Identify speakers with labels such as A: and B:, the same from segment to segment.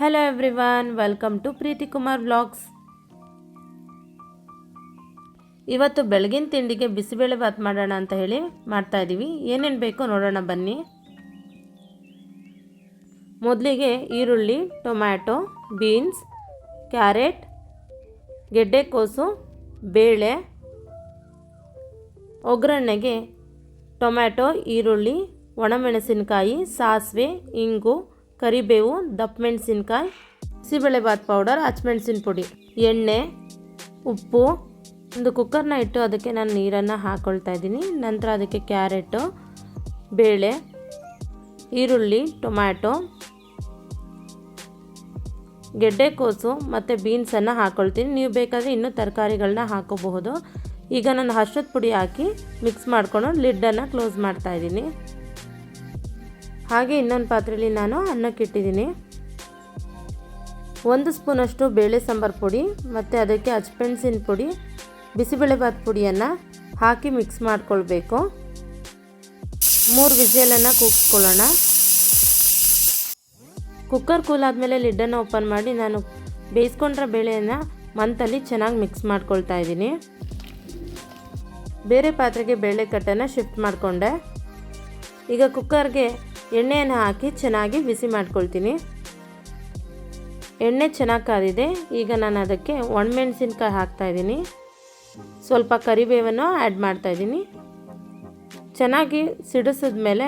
A: Hello everyone welcome to Preethi Kumar blogs ಇವತ್ತು ಬೆಳಗಿನ ತಿಂಡಿಗೆ ಬಿಸಿಬೇಳೆ ಭಾತ್ ಮಾಡೋಣ ಅಂತ ಹೇಳಿ ಮಾಡ್ತಾ ಇದ್ದೀವಿ ಏನೇನು ಬೇಕು ನೋಡೋಣ ಬನ್ನಿ. ಮೊದಲಿಗೆ ಈರುಳ್ಳಿ, ಟೊಮ್ಯಾಟೊ, ಬೀನ್ಸ್, ಕ್ಯಾರೆಟ್ ಗೆಡ್ಡೆಕೋಸು ಬೇಳೆ, ಒಗ್ಗರಣೆಗೆ ಟೊಮ್ಯಾಟೊ, ಈರುಳ್ಳಿ, ಒಣಮೆಣಸಿನಕಾಯಿ, ಸಾಸಿವೆ, ಇಂಗು ಕರಿಬೇವು, ದಪ್ಪ ಮೆಣಸಿನ್ಕಾಯಿ ಹಸಿಬೇಳೆಬಾತ್ ಪೌಡರ್ ಹಚ್ಮೆಣಸಿನ ಪುಡಿ, ಎಣ್ಣೆ, ಉಪ್ಪು, ಒಂದು ಕುಕ್ಕರ್ನ ಇಟ್ಟು ಅದಕ್ಕೆ ನಾನು ನೀರನ್ನು ಹಾಕ್ಕೊಳ್ತಾ ಇದ್ದೀನಿ. ನಂತರ ಅದಕ್ಕೆ ಕ್ಯಾರೆಟು, ಬೇಳೆ, ಈರುಳ್ಳಿ, ಟೊಮ್ಯಾಟೊ ಗೆಡ್ಡೆಕೋಸು ಮತ್ತು ಬೀನ್ಸನ್ನು ಹಾಕ್ಕೊಳ್ತೀನಿ ನೀವು ಬೇಕಾದರೆ ಇನ್ನೂ ತರಕಾರಿಗಳನ್ನ ಹಾಕೋಬಹುದು. ಈಗ ನಾನು ಹರ್ಷದ ಪುಡಿ ಹಾಕಿ ಮಿಕ್ಸ್ ಮಾಡಿಕೊಂಡು ಲಿಡ್ಡನ್ನು ಕ್ಲೋಸ್ ಮಾಡ್ತಾ ಇದ್ದೀನಿ. ಹಾಗೆ ಇನ್ನೊಂದು ಪಾತ್ರೆಯಲ್ಲಿ ನಾನು ಅನ್ನಕ್ಕೆ ಇಟ್ಟಿದ್ದೀನಿ ಒಂದು ಸ್ಪೂನಷ್ಟು ಬೇಳೆ ಸಾಂಬಾರು ಪುಡಿ, ಮತ್ತು ಅದಕ್ಕೆ ಹಚ್ಮೆಣಸಿನ ಪುಡಿ ಬಿಸಿಬೇಳೆಭಾತ್ ಪುಡಿಯನ್ನು ಹಾಕಿ ಮಿಕ್ಸ್ ಮಾಡಿಕೊಳ್ಬೇಕು. ಮೂರು ವಿಜಯಲನ್ನು ಕೂಗಿಸ್ಕೊಳ್ಳೋಣ ಕುಕ್ಕರ್ ಕೂಲ್ ಆದಮೇಲೆ ಲಿಡ್ಡನ್ನು ಓಪನ್ ಮಾಡಿ ನಾನು ಬೇಯಿಸ್ಕೊಂಡ್ರ ಬೇಳೆಯನ್ನು ಮಂತಲ್ಲಿ ಚೆನ್ನಾಗಿ ಮಿಕ್ಸ್ ಮಾಡ್ಕೊಳ್ತಾ ಇದ್ದೀನಿ. ಬೇರೆ ಪಾತ್ರೆಗೆ ಬೇಳೆ ಕಟ್ಟನ್ನು ಶಿಫ್ಟ್ ಮಾಡಿಕೊಂಡೆ. ಈಗ ಕುಕ್ಕರ್ಗೆ ಎಣ್ಣೆಯನ್ನು ಹಾಕಿ ಚೆನ್ನಾಗಿ ಬಿಸಿ ಮಾಡ್ಕೊಳ್ತೀನಿ. ಎಣ್ಣೆ ಚೆನ್ನಾಗಿ ಕಾದಿದೆ. ಈಗ ನಾನು ಅದಕ್ಕೆ ಒಣಮೆಣಸಿನ್ಕಾಯಿ ಹಾಕ್ತಾಯಿದ್ದೀನಿ ಸ್ವಲ್ಪ ಕರಿಬೇವನ್ನು ಆ್ಯಡ್ ಮಾಡ್ತಾಯಿದ್ದೀನಿ ಚೆನ್ನಾಗಿ ಸಿಡಿಸಿದ ಮೇಲೆ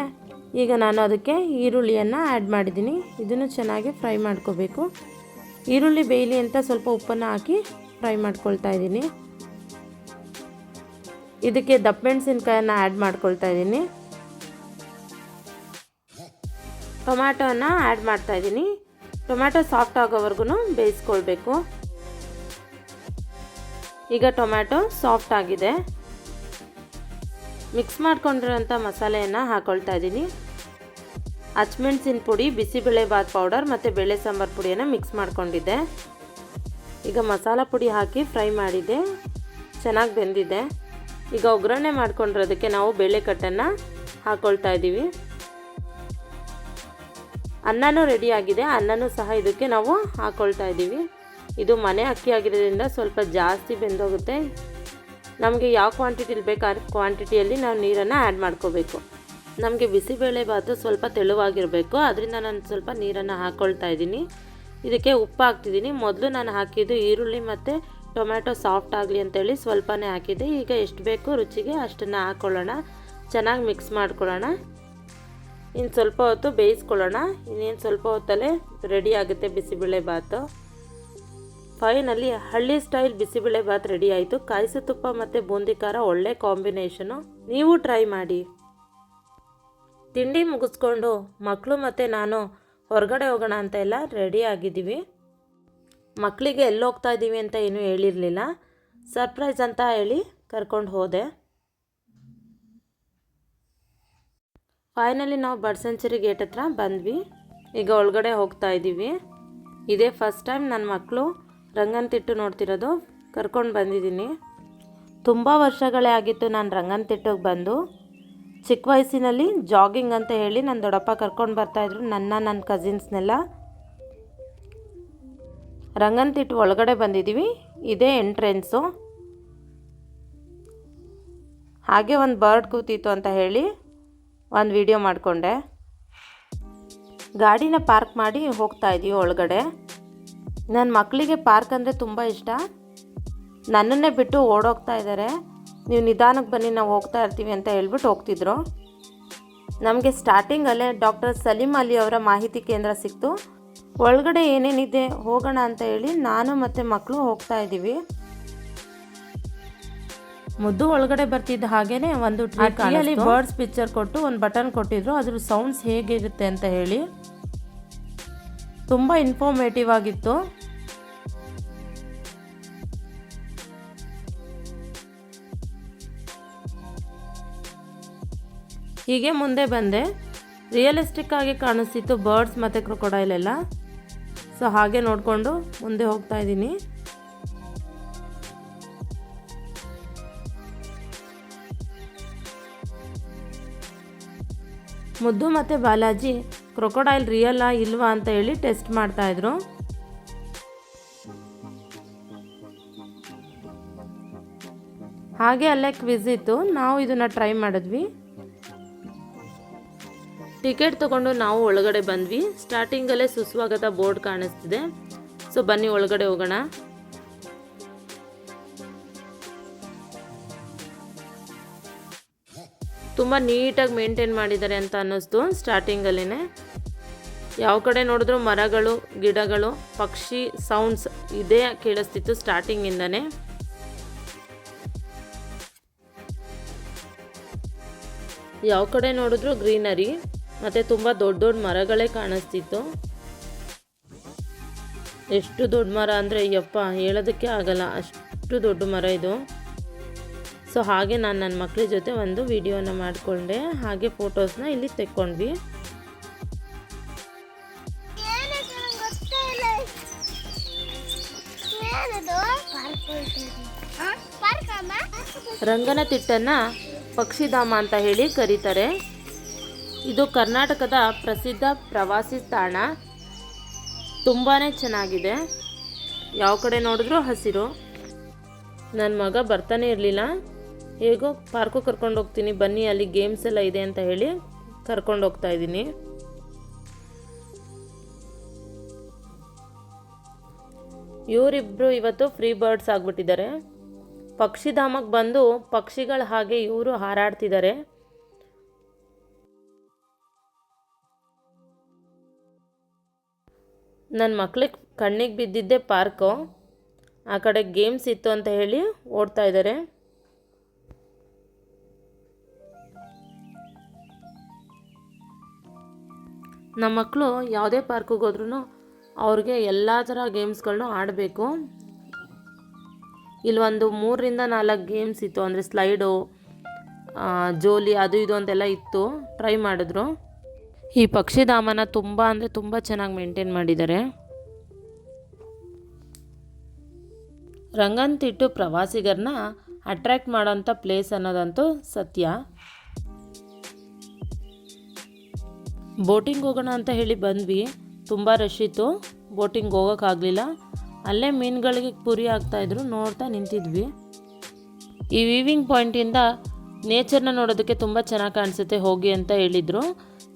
A: ಈಗ ನಾನು ಅದಕ್ಕೆ ಈರುಳ್ಳಿಯನ್ನು ಆ್ಯಡ್ ಮಾಡಿದ್ದೀನಿ. ಇದನ್ನು ಚೆನ್ನಾಗಿ ಫ್ರೈ ಮಾಡ್ಕೋಬೇಕು. ಈರುಳ್ಳಿ ಬೇಯಲಿ ಅಂತ ಸ್ವಲ್ಪ ಉಪ್ಪನ್ನು ಹಾಕಿ ಫ್ರೈ ಮಾಡ್ಕೊಳ್ತಾ ಇದ್ದೀನಿ. ಇದಕ್ಕೆ ದಪ್ಪ ಮೆಣಸಿನ್ಕಾಯನ್ನು ಆ್ಯಡ್ ಮಾಡ್ಕೊಳ್ತಾ ಇದ್ದೀನಿ. ಟೊಮ್ಯಾಟೋನ ಆ್ಯಡ್ ಮಾಡ್ತಾಯಿದ್ದೀನಿ ಟೊಮ್ಯಾಟೊ ಸಾಫ್ಟ್ ಆಗೋವರೆಗೂ ಬೇಯಿಸ್ಕೊಳ್ಬೇಕು. ಈಗ ಟೊಮ್ಯಾಟೊ ಸಾಫ್ಟ್ ಆಗಿದೆ. ಮಿಕ್ಸ್ ಮಾಡ್ಕೊಂಡಿರೋಂಥ ಮಸಾಲೆಯನ್ನು ಹಾಕ್ಕೊಳ್ತಾ ಇದ್ದೀನಿ. ಹಚ್ಮೆಣ್ಸಿನ ಪುಡಿ, ಬಿಸಿಬೇಳೆ ಬಾತ್ ಪೌಡರ್ ಮತ್ತು ಬೇಳೆ ಸಾಂಬಾರು ಪುಡಿಯನ್ನು ಮಿಕ್ಸ್ ಮಾಡ್ಕೊಂಡಿದ್ದೆ. ಈಗ ಮಸಾಲ ಪುಡಿ ಹಾಕಿ ಫ್ರೈ ಮಾಡಿದೆ. ಚೆನ್ನಾಗಿ ಬೆಂದಿದೆ. ಈಗ ಒಗ್ಗರಣೆ ಮಾಡ್ಕೊಂಡಿರೋದಕ್ಕೆ ನಾವು ಬೇಳೆ ಕಟ್ಟನ್ನು ಹಾಕ್ಕೊಳ್ತಾ ಇದ್ದೀವಿ. ಅನ್ನನೂ ರೆಡಿ ಆಗಿದೆ. ಅನ್ನನೂ ಸಹ ಇದಕ್ಕೆ ನಾವು ಹಾಕ್ಕೊಳ್ತಾ ಇದ್ದೀವಿ. ಇದು ಮನೆ ಅಕ್ಕಿ ಆಗಿರೋದ್ರಿಂದ ಸ್ವಲ್ಪ ಜಾಸ್ತಿ ಬೆಂದೋಗುತ್ತೆ. ನಮಗೆ ಯಾವ ಕ್ವಾಂಟಿಟಿಲಿ ಬೇಕು ಆ ಕ್ವಾಂಟಿಟಿಯಲ್ಲಿ ನಾವು ನೀರನ್ನು ಆ್ಯಡ್ ಮಾಡ್ಕೋಬೇಕು. ನಮಗೆ ಬಿಸಿಬೇಳೆ ಭಾತು ಸ್ವಲ್ಪ ತೆಳುವಾಗಿರಬೇಕು. ಅದರಿಂದ ನಾನು ಸ್ವಲ್ಪ ನೀರನ್ನು ಹಾಕ್ಕೊಳ್ತಾ ಇದ್ದೀನಿ. ಇದಕ್ಕೆ ಉಪ್ಪು ಹಾಕ್ತಿದ್ದೀನಿ. ಮೊದಲು ನಾನು ಹಾಕಿದ್ದು ಈರುಳ್ಳಿ ಮತ್ತು ಟೊಮ್ಯಾಟೊ ಸಾಫ್ಟ್ ಆಗಲಿ ಅಂತೇಳಿ ಸ್ವಲ್ಪನೇ ಹಾಕಿದ್ದೆ. ಈಗ ಎಷ್ಟು ಬೇಕು ರುಚಿಗೆ ಅಷ್ಟನ್ನು ಹಾಕ್ಕೊಳ್ಳೋಣ ಚೆನ್ನಾಗಿ ಮಿಕ್ಸ್ ಮಾಡ್ಕೊಳ್ಳೋಣ. ಇನ್ನು ಸ್ವಲ್ಪ ಹೊತ್ತು ಬೇಯಿಸ್ಕೊಳ್ಳೋಣ. ಇನ್ನೇನು ಸ್ವಲ್ಪ ಹೊತ್ತಲ್ಲೇ ರೆಡಿ ಆಗುತ್ತೆ ಬಿಸಿಬೇಳೆ ಭಾತು. ಫೈನಲ್ಲಿ ಹಳ್ಳಿ ಸ್ಟೈಲ್ ಬಿಸಿಬೇಳೆ ಭಾತ್ ರೆಡಿ ಆಯಿತು. ಕಾಯಿಸು ತುಪ್ಪ ಮತ್ತು ಬೂಂದಿ ಖಾರ ಒಳ್ಳೆ ಕಾಂಬಿನೇಷನು. ನೀವು ಟ್ರೈ ಮಾಡಿ. ತಿಂಡಿ ಮುಗಿಸ್ಕೊಂಡು ಮಕ್ಕಳು ಮತ್ತು ನಾನು ಹೊರಗಡೆ ಹೋಗೋಣ ಅಂತ ಎಲ್ಲ ರೆಡಿ ಆಗಿದ್ದೀವಿ. ಮಕ್ಕಳಿಗೆ ಎಲ್ಲೋಗ್ತಾ ಇದ್ದೀವಿ ಅಂತ ಏನೂ ಹೇಳಿರಲಿಲ್ಲ. ಸರ್ಪ್ರೈಸ್ ಅಂತ ಹೇಳಿ ಕರ್ಕೊಂಡು ಹೋದೆ. ಫೈನಲಿ ನಾವು ಬರ್ಡ್ ಸೆಂಚುರಿ ಗೇಟ್ ಹತ್ರ ಬಂದ್ವಿ. ಈಗ ಒಳಗಡೆ ಹೋಗ್ತಾ ಇದ್ದೀವಿ ಇದೇ ಫಸ್ಟ್ ಟೈಮ್ ನನ್ನ ಮಕ್ಕಳು ರಂಗನತಿಟ್ಟು ನೋಡ್ತಿರೋದು. ಕರ್ಕೊಂಡು ಬಂದಿದ್ದೀನಿ. ತುಂಬ ವರ್ಷಗಳೇ ಆಗಿತ್ತು ನಾನು ರಂಗನತಿಟ್ಟಿಗೆ ಬಂದು. ಚಿಕ್ಕ ವಯಸ್ಸಿನಲ್ಲಿ ಜಾಗಿಂಗ್ ಅಂತ ಹೇಳಿ ನನ್ನ ದೊಡ್ಡಪ್ಪ ಕರ್ಕೊಂಡು ಬರ್ತಾಯಿದ್ರು ನನ್ನ ನನ್ನ ಕಸಿನ್ಸ್ನೆಲ್ಲ ರಂಗನತಿಟ್ಟು ಒಳಗಡೆ ಬಂದಿದ್ದೀವಿ ಇದೇ ಎಂಟ್ರೆನ್ಸು ಹಾಗೆ ಒಂದು ಬರ್ಡ್ ಕೂತಿತ್ತು ಅಂತ ಹೇಳಿ ಒಂದು ವಿಡಿಯೋ ಮಾಡಿಕೊಂಡೆ. ಗಾಡಿನ ಪಾರ್ಕ್ ಮಾಡಿ ಹೋಗ್ತಾ ಇದ್ದೀವಿ ಒಳಗಡೆ. ನನ್ನ ಮಕ್ಕಳಿಗೆ ಪಾರ್ಕ್ ಅಂದರೆ ತುಂಬ ಇಷ್ಟ. ನನ್ನನ್ನೇ ಬಿಟ್ಟು ಓಡೋಗ್ತಾ ಇದ್ದಾರೆ ನೀವು ನಿಧಾನಕ್ಕೆ ಬನ್ನಿ, ನಾವು ಹೋಗ್ತಾ ಇರ್ತೀವಿ ಅಂತ ಹೇಳ್ಬಿಟ್ಟು ಹೋಗ್ತಿದ್ರು. ನಮಗೆ ಸ್ಟಾರ್ಟಿಂಗಲ್ಲೇ ಡಾಕ್ಟರ್ ಸಲೀಂ ಅಲಿ ಅವರ ಮಾಹಿತಿ ಕೇಂದ್ರ ಸಿಕ್ತು. ಒಳಗಡೆ ಏನೇನಿದೆ ಹೋಗೋಣ ಅಂತ ಹೇಳಿ ನಾನು ಮತ್ತು ಮಕ್ಕಳು ಹೋಗ್ತಾ ಇದ್ದೀವಿ ಮುದ್ದು ಒಳಗಡೆ ಬರ್ತಿದ್ದ ಹಾಗೇನೆ ಒಂದು ಟ್ರೀ ಬರ್ಡ್ಸ್ ಪಿಕ್ಚರ್ ಕೊಟ್ಟು ಒಂದು ಬಟನ್ ಕೊಟ್ಟಿದ್ರು. ಅದ್ರ ಸೌಂಡ್ಸ್ ಹೇಗಿರುತ್ತೆ ಅಂತ ಹೇಳಿ. ತುಂಬ ಇನ್ಫಾರ್ಮೇಟಿವ್ ಆಗಿತ್ತು. ಹೀಗೆ ಮುಂದೆ ಬಂದೆ. ರಿಯಲಿಸ್ಟಿಕ್ ಆಗಿ ಕಾಣಿಸ್ತಿತ್ತು ಬರ್ಡ್ಸ್ ಮತ್ತು ಕ್ರೊಕೊಡೈಲೆಲ್ಲ ಸೊ ಹಾಗೆ ನೋಡಿಕೊಂಡು ಮುಂದೆ ಹೋಗ್ತಾ ಇದ್ದೀನಿ. ಮುದ್ದು ಮತ್ತು ಬಾಲಾಜಿ, ಕ್ರೊಕೊಡೈಲ್ ರಿಯಲ್ಲಾ ಇಲ್ವಾ ಅಂತ ಹೇಳಿ ಟೆಸ್ಟ್ ಮಾಡ್ತಾಯಿದ್ರು ಹಾಗೆ ಅಲ್ಲೇ ಕ್ವಿಝ್ ಇತ್ತು. ನಾವು ಇದನ್ನು ಟ್ರೈ ಮಾಡಿದ್ವಿ. ಟಿಕೆಟ್ ತಗೊಂಡು ನಾವು ಒಳಗಡೆ ಬಂದ್ವಿ. ಸ್ಟಾರ್ಟಿಂಗಲ್ಲೇ ಸುಸ್ವಾಗತ ಬೋರ್ಡ್ ಕಾಣಿಸ್ತಿದೆ. ಸೊ ಬನ್ನಿ ಒಳಗಡೆ ಹೋಗೋಣ. ತುಂಬ ನೀಟಾಗಿ ಮೇಂಟೈನ್ ಮಾಡಿದ್ದಾರೆ ಅಂತ ಅನ್ನಿಸ್ತು ಸ್ಟಾರ್ಟಿಂಗಲ್ಲೇ ಯಾವ ಕಡೆ ನೋಡಿದ್ರು ಮರಗಳು, ಗಿಡಗಳು, ಪಕ್ಷಿ, ಸೌಂಡ್ಸ್ ಇದೇ ಕೇಳಿಸ್ತಿತ್ತು ಸ್ಟಾರ್ಟಿಂಗಿಂದನೇ. ಯಾವ ಕಡೆ ನೋಡಿದ್ರು ಗ್ರೀನರಿ, ಮತ್ತು ತುಂಬ ದೊಡ್ಡ ದೊಡ್ಡ ಮರಗಳೇ ಕಾಣಿಸ್ತಿತ್ತು. ಎಷ್ಟು ದೊಡ್ಡ ಮರ ಅಂದರೆ ಯಪ್ಪ, ಹೇಳೋದಕ್ಕೆ ಆಗಲ್ಲ. ಅಷ್ಟು ದೊಡ್ಡ ಮರ ಇದು. ಸೊ ಹಾಗೆ ನಾನು ನನ್ನ ಮಕ್ಕಳ ಜೊತೆ ಒಂದು ವಿಡಿಯೋನ ಮಾಡಿಕೊಂಡೆ. ಹಾಗೆ ಫೋಟೋಸ್ನ ಇಲ್ಲಿ ತೆಕ್ಕೊಂಡ್ವಿ.
B: ರಂಗನ?
A: ರಂಗನತಿಟ್ಟನ್ನು ಪಕ್ಷಿಧಾಮ ಅಂತ ಹೇಳಿ ಕರೀತಾರೆ. ಇದು ಕರ್ನಾಟಕದ ಪ್ರಸಿದ್ಧ ಪ್ರವಾಸಿ ತಾಣ. ತುಂಬಾ ಚೆನ್ನಾಗಿದೆ. ಯಾವ ಕಡೆ ನೋಡಿದ್ರೂ ಹಸಿರು. ನನ್ನ ಮಗ ಬರ್ತಾನೆ ಇರಲಿಲ್ಲ. ಹೇಗೋ ಪಾರ್ಕು ಕರ್ಕೊಂಡು ಹೋಗ್ತೀನಿ, ಬನ್ನಿ, ಅಲ್ಲಿ ಗೇಮ್ಸ್ ಎಲ್ಲ ಇದೆ ಅಂತ ಹೇಳಿ ಕರ್ಕೊಂಡು ಹೋಗ್ತಾ ಇದ್ದೀನಿ. ಇವರಿಬ್ಬರು ಇವತ್ತು ಫ್ರೀ ಬರ್ಡ್ಸ್ ಆಗಿಬಿಟ್ಟಿದ್ದಾರೆ. ಪಕ್ಷಿಧಾಮಕ್ಕೆ ಬಂದು ಪಕ್ಷಿಗಳ ಹಾಗೆ ಇವರು ಹಾರಾಡ್ತಿದ್ದಾರೆ. ನನ್ನ ಮಕ್ಳಿಗೆ ಕಣ್ಣಿಗೆ ಬಿದ್ದಿದ್ದೆ ಪಾರ್ಕು ಆ ಕಡೆ ಗೇಮ್ಸ್ ಇತ್ತು ಅಂತ ಹೇಳಿ ಓಡ್ತಾ ಇದ್ದಾರೆ. ನಮ್ಮ ಮಕ್ಕಳು ಯಾವುದೇ ಪಾರ್ಕಿಗೆ ಹೋದ್ರೂ ಅವ್ರಿಗೆ ಎಲ್ಲ ಥರ ಗೇಮ್ಸ್ಗಳನ್ನೂ ಆಡಬೇಕು. ಇಲ್ಲೊಂದು ಮೂರರಿಂದ ನಾಲ್ಕು ಗೇಮ್ಸ್ ಇತ್ತು, ಅಂದರೆ ಸ್ಲೈಡು ಜೋಲಿ ಅದು ಇದು ಅಂತೆಲ್ಲ ಇತ್ತು. ಟ್ರೈ ಮಾಡಿದ್ರು. ಈ ಪಕ್ಷಿಧಾಮನ ತುಂಬ ಅಂದರೆ ತುಂಬ ಚೆನ್ನಾಗಿ ಮೇಂಟೈನ್ ಮಾಡಿದ್ದಾರೆ. ರಂಗಂತಿಟ್ಟು ಪ್ರವಾಸಿಗರನ್ನ ಅಟ್ರ್ಯಾಕ್ಟ್ ಮಾಡೋಂಥ ಪ್ಲೇಸ್ ಅನ್ನೋದಂತೂ ಸತ್ಯ. ಬೋಟಿಂಗ್ ಹೋಗೋಣ ಅಂತ ಹೇಳಿ ಬಂದ್ವಿ. ತುಂಬ ರಶ್ ಇತ್ತು. ಬೋಟಿಂಗ್ ಹೋಗೋಕ್ಕಾಗಲಿಲ್ಲ ಅಲ್ಲೇ ಮೀನುಗಳಿಗೆ ಪುರಿ ಆಗ್ತಾಯಿದ್ರು ನೋಡ್ತಾ ನಿಂತಿದ್ವಿ. ಈ ವೀವಿಂಗ್ ಪಾಯಿಂಟಿಂದ ನೇಚರ್ನ ನೋಡೋದಕ್ಕೆ ತುಂಬ ಚೆನ್ನಾಗಿ ಕಾಣಿಸುತ್ತೆ. ಹೋಗಿ ಅಂತ ಹೇಳಿದರು.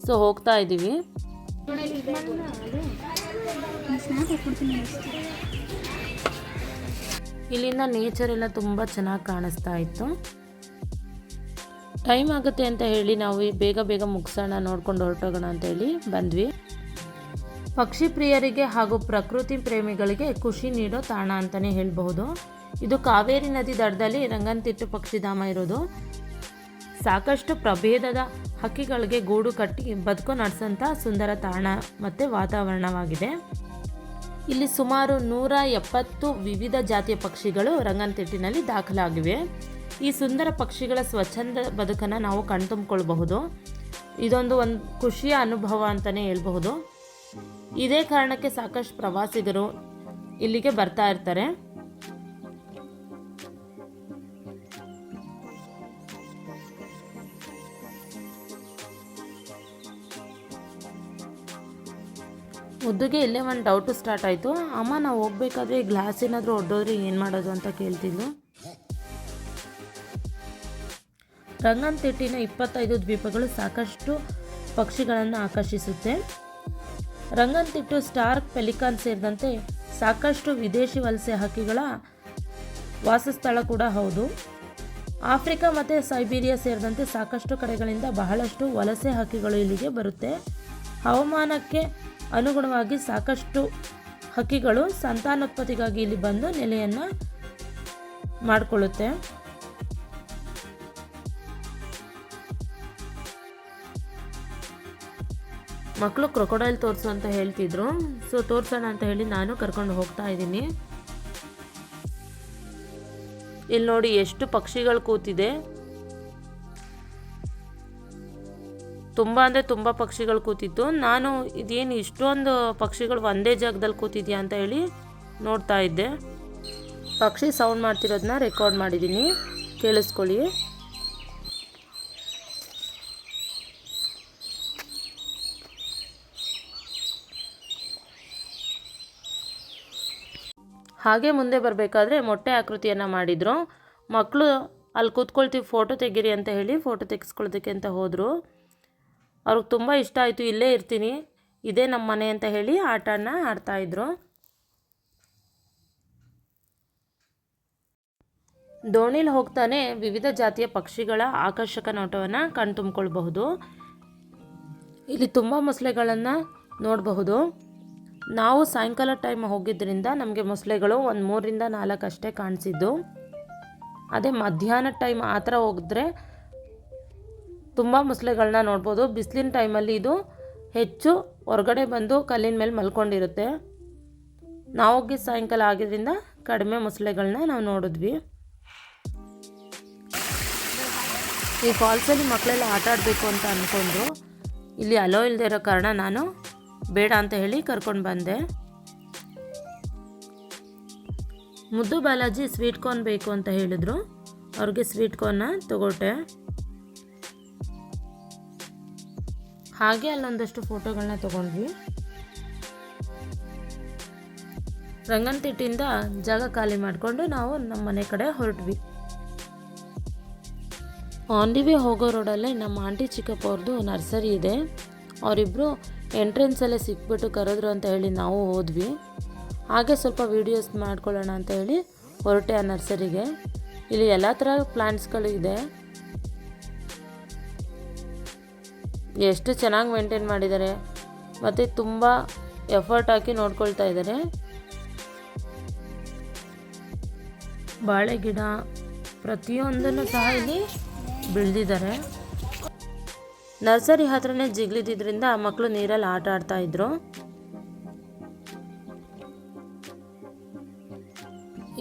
A: ಸೊ ಹೋಗ್ತಾ ಇದ್ದೀವಿ. ಇಲ್ಲಿಂದ ನೇಚರ್ ಎಲ್ಲ ತುಂಬ ಚೆನ್ನಾಗಿ ಕಾಣಿಸ್ತಾ ಇತ್ತು. ಟೈಮ್ ಆಗುತ್ತೆ ಅಂತ ಹೇಳಿ ನಾವು ಬೇಗ ಬೇಗ ಮುಗಿಸೋಣ, ನೋಡ್ಕೊಂಡು ಹೊರಟೋಗೋಣ ಅಂತ ಹೇಳಿ ಬಂದ್ವಿ. ಪಕ್ಷಿ ಪ್ರಿಯರಿಗೆ ಹಾಗೂ ಪ್ರಕೃತಿ ಪ್ರೇಮಿಗಳಿಗೆ ಖುಷಿ ನೀಡೋ ತಾಣ ಅಂತಲೇ ಹೇಳಬಹುದು. ಇದು ಕಾವೇರಿ ನದಿ ದಡದಲ್ಲಿ ರಂಗನತಿಟ್ಟು ಪಕ್ಷಿಧಾಮ ಇರೋದು. ಸಾಕಷ್ಟು ಪ್ರಭೇದದ ಹಕ್ಕಿಗಳಿಗೆ ಗೂಡು ಕಟ್ಟಿ ಬದುಕು ನಡೆಸೋಂಥ ಸುಂದರ ತಾಣ ಮತ್ತು ವಾತಾವರಣವಾಗಿದೆ. ಇಲ್ಲಿ ಸುಮಾರು ನೂರ ಎಪ್ಪತ್ತು ವಿವಿಧ ಜಾತಿಯ ಪಕ್ಷಿಗಳು ರಂಗನತಿಟ್ಟಿನಲ್ಲಿ ದಾಖಲಾಗಿವೆ. ಈ ಸುಂದರ ಪಕ್ಷಿಗಳ ಸ್ವಚ್ಛಂದ ಬದುಕನ್ನು ನಾವು ಕಣ್ತುಂಬಿಕೊಳ್ಬಹುದು. ಇದೊಂದು ಒಂದು ಖುಷಿಯ ಅನುಭವ ಅಂತಲೇ ಹೇಳ್ಬಹುದು. ಇದೇ ಕಾರಣಕ್ಕೆ ಸಾಕಷ್ಟು ಪ್ರವಾಸಿಗರು ಇಲ್ಲಿಗೆ ಬರ್ತಾ ಇರ್ತಾರೆ. ಮುದ್ದುಗೆ ಇಲ್ಲೇ ಒಂದು ಡೌಟು ಸ್ಟಾರ್ಟ್ ಆಯಿತು. ಅಮ್ಮ, ನಾವು ಹೋಗ್ಬೇಕಾದ್ರೆ ಗ್ಲಾಸ್ ಏನಾದರೂ ಒಡ್ಡೋದ್ರೆ ಏನು ಮಾಡೋದು ಅಂತ ಕೇಳ್ತಿದ್ಲು. ರಂಗನತಿಟ್ಟಿನ ಇಪ್ಪತ್ತೈದು ದ್ವೀಪಗಳು ಸಾಕಷ್ಟು ಪಕ್ಷಿಗಳನ್ನು ಆಕರ್ಷಿಸುತ್ತೆ. ರಂಗನತಿಟ್ಟು ಸ್ಟಾರ್ಕ್ ಪೆಲಿಕಾನ್ ಸೇರಿದಂತೆ ಸಾಕಷ್ಟು ವಿದೇಶಿ ವಲಸೆ ಹಕ್ಕಿಗಳ ವಾಸಸ್ಥಳ ಕೂಡ ಹೌದು. ಆಫ್ರಿಕಾ ಮತ್ತು ಸೈಬೀರಿಯಾ ಸೇರಿದಂತೆ ಸಾಕಷ್ಟು ಕಡೆಗಳಿಂದ ಬಹಳಷ್ಟು ವಲಸೆ ಹಕ್ಕಿಗಳು ಇಲ್ಲಿಗೆ ಬರುತ್ತೆ. ಹವಾಮಾನಕ್ಕೆ ಅನುಗುಣವಾಗಿ ಸಾಕಷ್ಟು ಹಕ್ಕಿಗಳು ಸಂತಾನೋತ್ಪತ್ತಿಗಾಗಿ ಇಲ್ಲಿ ಬಂದು ನೆಲೆಯನ್ನು ಮಾಡಿಕೊಳ್ಳುತ್ತೆ. ಮಕ್ಕಳು ಕ್ರೊಕೊಡೈಲ್ ತೋರಿಸು ಅಂತ ಹೇಳ್ತಿದ್ರು. ಸೊ ತೋರಿಸೋಣ ಅಂತ ಹೇಳಿ ನಾನು ಕರ್ಕೊಂಡು ಹೋಗ್ತಾ ಇದ್ದೀನಿ. ಇಲ್ಲಿ ನೋಡಿ ಎಷ್ಟು ಪಕ್ಷಿಗಳು ಕೂತಿದೆ. ತುಂಬ ಅಂದರೆ ತುಂಬ ಪಕ್ಷಿಗಳು ಕೂತಿತ್ತು. ನಾನು ಇದೇನು ಇಷ್ಟೊಂದು ಪಕ್ಷಿಗಳು ಒಂದೇ ಜಾಗದಲ್ಲಿ ಕೂತಿದ್ಯಾ ಅಂತ ಹೇಳಿ ನೋಡ್ತಾ ಇದ್ದೆ. ಪಕ್ಷಿ ಸೌಂಡ್ ಮಾಡ್ತಿರೋದನ್ನ ರೆಕಾರ್ಡ್ ಮಾಡಿದ್ದೀನಿ. ಕೇಳಿಸ್ಕೊಳ್ಳಿ. ಹಾಗೆ ಮುಂದೆ ಬರಬೇಕಾದ್ರೆ ಮೊಟ್ಟೆ ಆಕೃತಿಯನ್ನು ಮಾಡಿದರು. ಮಕ್ಕಳು ಅಲ್ಲಿ ಕೂತ್ಕೊಳ್ತೀವಿ ಫೋಟೋ ತೆಗೀರಿ ಅಂತ ಹೇಳಿ ಫೋಟೋ ತೆಗೆಸ್ಕೊಳ್ಳೋದಕ್ಕೆ ಅಂತ ಹೋದರು. ಅವ್ರಿಗೆ ತುಂಬ ಇಷ್ಟ ಆಯಿತು, ಇಲ್ಲೇ ಇರ್ತೀನಿ, ಇದೇ ನಮ್ಮ ಮನೆ ಅಂತ ಹೇಳಿ ಆಟನ ಆಡ್ತಾಯಿದ್ರು ದೋಣಿಲಿ ಹೋಗ್ತಾನೆ ವಿವಿಧ ಜಾತಿಯ ಪಕ್ಷಿಗಳ ಆಕರ್ಷಕ ನೋಟವನ್ನು ಕಣ್ತುಂಬ್ಕೊಳ್ಬಹುದು. ಇಲ್ಲಿ ತುಂಬ ಮೊಸಳೆಗಳನ್ನು ನೋಡಬಹುದು. ನಾವು ಸಾಯಂಕಾಲ ಟೈಮ್ ಹೋಗಿದ್ದರಿಂದ ನಮಗೆ ಮೊಸಳೆಗಳು ಒಂದು ಮೂರರಿಂದ ನಾಲ್ಕು ಅಷ್ಟೇ ಕಾಣಿಸಿದ್ದು. ಅದೇ ಮಧ್ಯಾಹ್ನ ಟೈಮ್ ಆ ಥರ ಹೋಗಿದ್ರೆ ತುಂಬ ಮೊಸಳೆಗಳನ್ನ ನೋಡ್ಬೋದು. ಬಿಸಿಲಿನ ಟೈಮಲ್ಲಿ ಇದು ಹೆಚ್ಚು ಹೊರಗಡೆ ಬಂದು ಕಲ್ಲಿನ ಮೇಲೆ ಮಲ್ಕೊಂಡಿರುತ್ತೆ. ನಾವು ಹೋಗಿ ಸಾಯಂಕಾಲ ಆಗಿದ್ದರಿಂದ ಕಡಿಮೆ ಮೊಸಳೆಗಳನ್ನ ನಾವು ನೋಡಿದ್ವಿ. ಈ ಫಾಲ್ಸಲ್ಲಿ ಮಕ್ಕಳೆಲ್ಲ ಆಟ ಆಡಬೇಕು ಅಂತ ಅಂದ್ಕೊಂಡ್ರು ಇಲ್ಲಿ ಅಲೋ ಇಲ್ಲದೆ ಇರೋ ಕಾರಣ ನಾನು ಬೇಡ ಅಂತ ಹೇಳಿ ಕರ್ಕೊಂಡು ಬಂದೆ. ಮುದ್ದು ಬಾಲಾಜಿ ಸ್ವೀಟ್ ಕಾರ್ನ್ ಬೇಕು ಅಂತ ಹೇಳಿದ್ರು. ಅವ್ರಿಗೆ ಸ್ವೀಟ್ ಕಾರ್ನ ತಗೊಟ್ಟೆ. ಹಾಗೆ ಅಲ್ಲೊಂದಷ್ಟು ಫೋಟೋಗಳನ್ನ ತಗೊಂಡ್ವಿ. ರಂಗನತಿಟ್ಟಿಂದ ಜಾಗ ಖಾಲಿ ಮಾಡಿಕೊಂಡು ನಾವು ನಮ್ಮ ಮನೆ ಕಡೆ ಹೊರಟ್ವಿ. ಆನ್ ದಿ ವೇ ಹೋಗೋ ರೋಡಲ್ಲೇ ನಮ್ಮ ಆಂಟಿ ಚಿಕ್ಕಪ್ಪ ಅವ್ರದ್ದು ನರ್ಸರಿ ಇದೆ. ಅವರಿಬ್ಬರು ಎಂಟ್ರೆನ್ಸಲ್ಲೇ ಸಿಕ್ಬಿಟ್ಟು ಕರೆದ್ರು ಅಂತ ಹೇಳಿ ನಾವು ಹೋದ್ವಿ. ಹಾಗೆ ಸ್ವಲ್ಪ ವೀಡಿಯೋಸ್ ಮಾಡ್ಕೊಳ್ಳೋಣ ಅಂತ ಹೇಳಿ ಹೊರಟೆ ಆ ನರ್ಸರಿಗೆ. ಇಲ್ಲಿ ಎಲ್ಲ ಥರ ಪ್ಲ್ಯಾಂಟ್ಸ್ಗಳು ಇದೆ. ಎಷ್ಟು ಚೆನ್ನಾಗಿ ಮೇಂಟೈನ್ ಮಾಡಿದ್ದಾರೆ. ಮತ್ತು ತುಂಬ ಎಫರ್ಟ್ ಹಾಕಿ ನೋಡ್ಕೊಳ್ತಾ ಇದ್ದಾರೆ. ಬಾಳೆ ಗಿಡ ಪ್ರತಿಯೊಂದನ್ನು ಸಹ ಇಲ್ಲಿ ಬೆಳೆದಿದ್ದಾರೆ. ನರ್ಸರಿ ಹತ್ರನೇ ಜಿಗ್ಲಿದ್ದಿದ್ರಿಂದ ಮಕ್ಕಳು ನೀರಲ್ಲಿ ಆಟ ಆಡ್ತಾ ಇದ್ರು.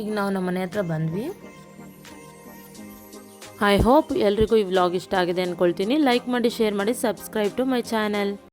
A: ಈಗ ನಾವು ನಮ್ಮ ಮನೆ ಹತ್ರ ಬಂದ್ವಿ. ಐ ಹೋಪ್ ಎಲ್ರಿಗೂ ಈ ವ್ಲಾಗ್ ಇಷ್ಟ ಆಗಿದೆ ಅಂದ್ಕೊಳ್ತೀನಿ ಲೈಕ್ ಮಾಡಿ ಶೇರ್ ಮಾಡಿ ಸಬ್ಸ್ಕ್ರೈಬ್ ಟು ಮೈ ಚಾನಲ್